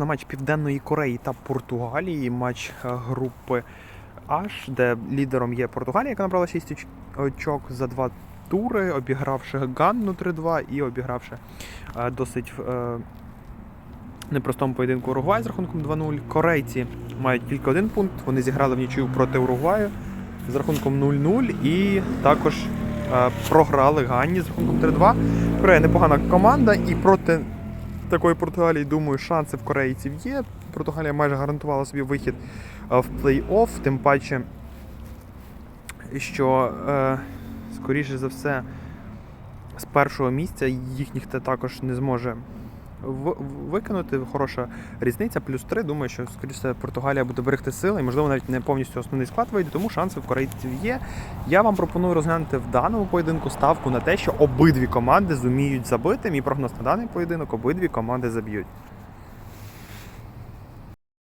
на матч Південної Кореї та Португалії, матч е, групи H, де лідером є Португалія, яка набрала 6 очок за два тури, обігравши Ганну 3-2 і обігравши е, досить е, непростому поєдинку Уругвай з рахунком 2-0. Корейці мають тільки один пункт. Вони зіграли в нічию проти Уругваю з рахунком 0-0 і також е, програли Ганні з рахунком 3-2. Корея непогана команда і проти такої Португалії, думаю, шанси в корейців є. Португалія майже гарантувала собі вихід е, в плей-офф, тим паче, що, е, скоріше за все, з першого місця їхніх також не зможе викинути. Хороша різниця, плюс 3. Думаю, що, скоріше, Португалія буде берегти сили, і, можливо, навіть не повністю основний склад вийде, тому шанси в корейців є. Я вам пропоную розглянути в даному поєдинку ставку на те, що обидві команди зуміють забити. Мій прогноз на даний поєдинок обидві команди заб'ють.